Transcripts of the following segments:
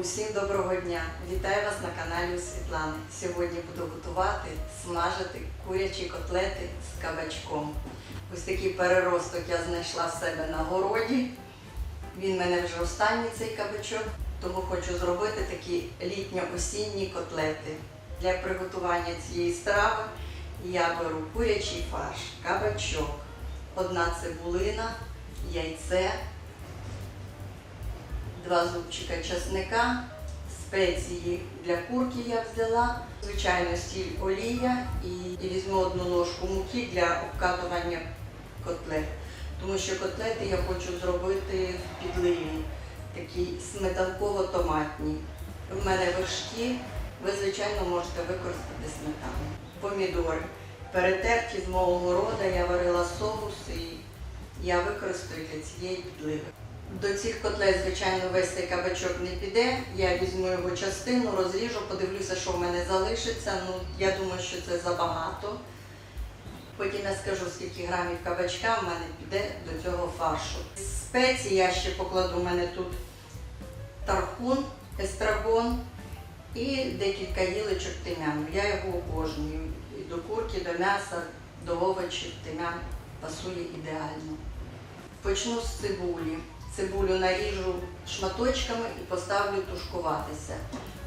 Усім доброго дня! Вітаю вас на каналі Світлани. Сьогодні буду готувати, смажити курячі котлети з кабачком. Ось такий переросток я знайшла в себе на городі. Він в мене вже останній цей кабачок, тому хочу зробити такі літньо-осінні котлети. Для приготування цієї страви я беру курячий фарш, кабачок, одна цибулина, яйце, два зубчика чесника, спеції для курки я взяла, звичайно, сіль олія і, і візьму одну ложку муки для обкатування котлет. Тому що котлети я хочу зробити в підливі, такі сметанково-томатні. В мене вершки, ви, звичайно, можете використати сметану. Помідори. Перетерті з мого города, я варила соус і я використаю для цієї підливи. До цих котлет, звичайно, весь цей кабачок не піде. Я візьму його частину, розріжу, подивлюся, що в мене залишиться. Ну, я думаю, що це забагато. Потім я скажу, скільки грамів кабачка в мене піде до цього фаршу. Спеції я ще покладу, у мене тут тархун, естрагон і декілька гілочок тим'яну. Я його обожнюю. І до курки, до м'яса, до овочів тим'ян пасує ідеально. Почну з цибулі. Цибулю наріжу шматочками і поставлю тушкуватися.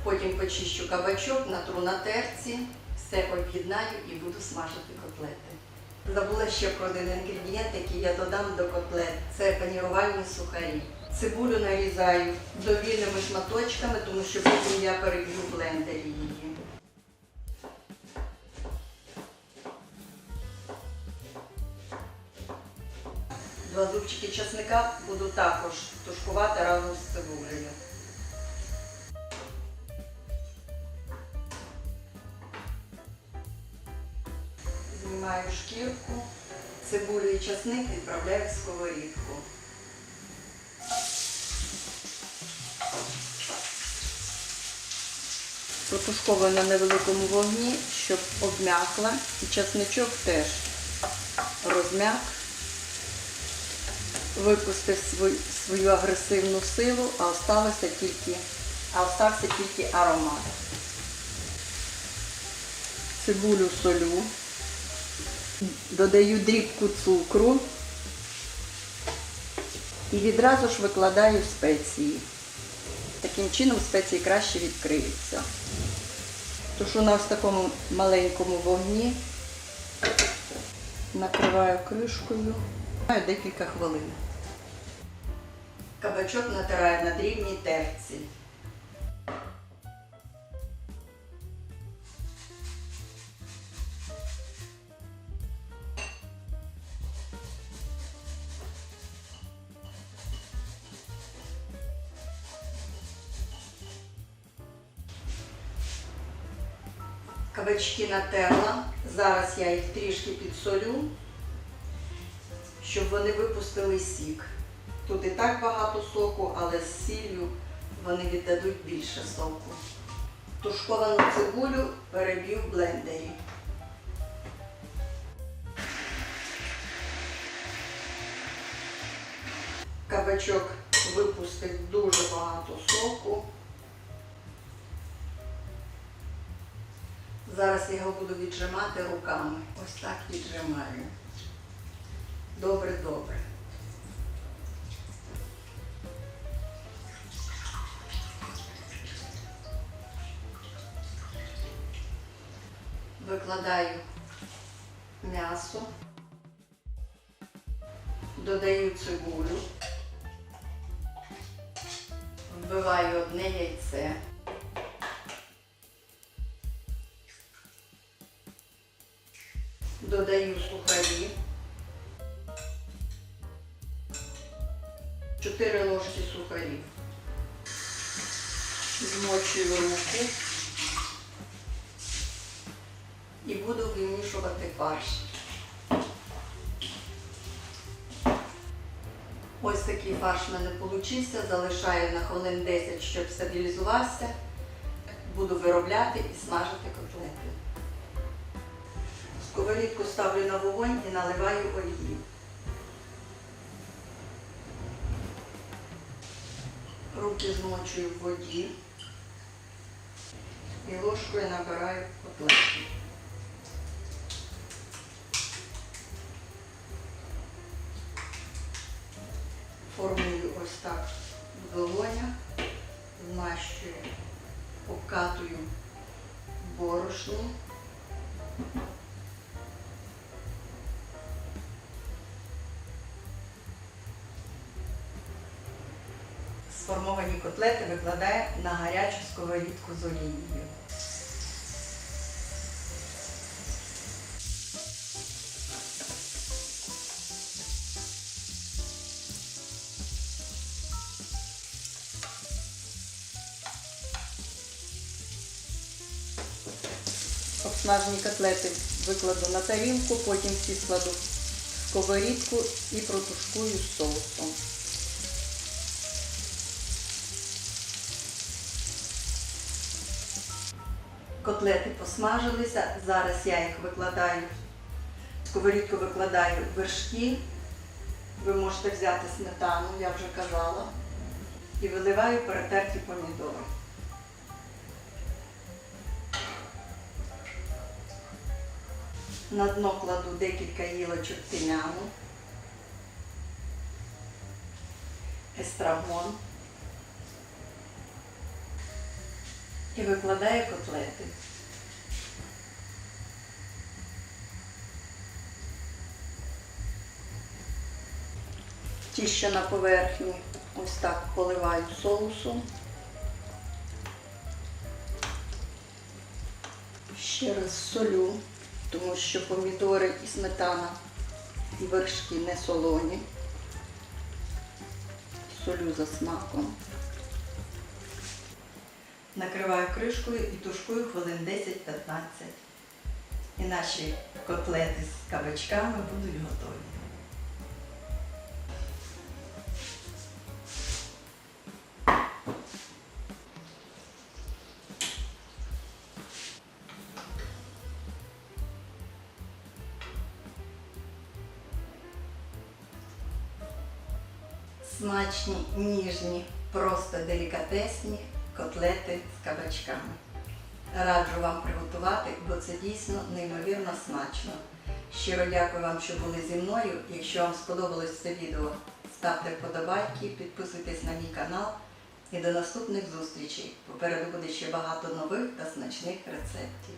Потім почищу кабачок, натру на терці, все об'єднаю і буду смажити котлети. Забула ще про один інгредієнт, який я додам до котлет. Це панірувальні сухарі. Цибулю нарізаю довільними шматочками, тому що потім я переб'ю блендері її. Два зубчики чесника буду також тушкувати разом з цибулею. Знімаю шкірку, цибулю і чесник відправляю в сковорідку. Протушковую на невеликому вогні, щоб обм'якла. І чесничок теж розм'як випустив свою, свою агресивну силу, а осталося тільки, а остався тільки аромат. Цибулю солю, додаю дрібку цукру і відразу ж викладаю спеції. Таким чином спеції краще відкриються. Тушу на ось такому маленькому вогні, накриваю кришкою. Маю декілька хвилин. Кабачок натираю на дрібній терці. Кабачки натерла. Зараз я їх трішки підсолю щоб вони випустили сік. Тут і так багато соку, але з сіллю вони віддадуть більше соку. Тушковану цибулю переб'ю в блендері. Кабачок випустив дуже багато соку. Зараз я його буду віджимати руками. Ось так віджимаю. Добре, добре. Викладаю м'ясо, додаю цибулю, вбиваю одне яйце. Додаю сухарі. Сухарів. Змочую руку і буду вимішувати фарш. Ось такий фарш в мене вийшов. Залишаю на хвилин 10, щоб стабілізувався. Буду виробляти і смажити котлети. Сковорідку ставлю на вогонь і наливаю олії. Руки змочую в воді і ложкою набираю котлетки. Формую ось так в долонях, змащую, обкатую борошно. Котлети викладаю на гарячу сковорідку з олією. Обсмажені котлети викладу на тарілку, потім всі складу в сковорідку і протушкую з соусом. Котлети посмажилися. Зараз я їх викладаю. Сковорідку викладаю вершки. Ви можете взяти сметану, я вже казала. І виливаю перетерті помідори. На дно кладу декілька гілочок тим'яну, естрагон і викладаю котлети. Ті, що на поверхні, ось так поливаю соусом. Ще раз солю, тому що помідори і сметана і вершки не солоні. Солю за смаком. Накриваю кришкою і тушкую хвилин 10-15. І наші котлети з кабачками будуть готові. Смачні, ніжні, просто делікатесні котлети з кабачками. Раджу вам приготувати, бо це дійсно неймовірно смачно. Щиро дякую вам, що були зі мною. Якщо вам сподобалось це відео, ставте вподобайки, підписуйтесь на мій канал і до наступних зустрічей. Попереду буде ще багато нових та смачних рецептів.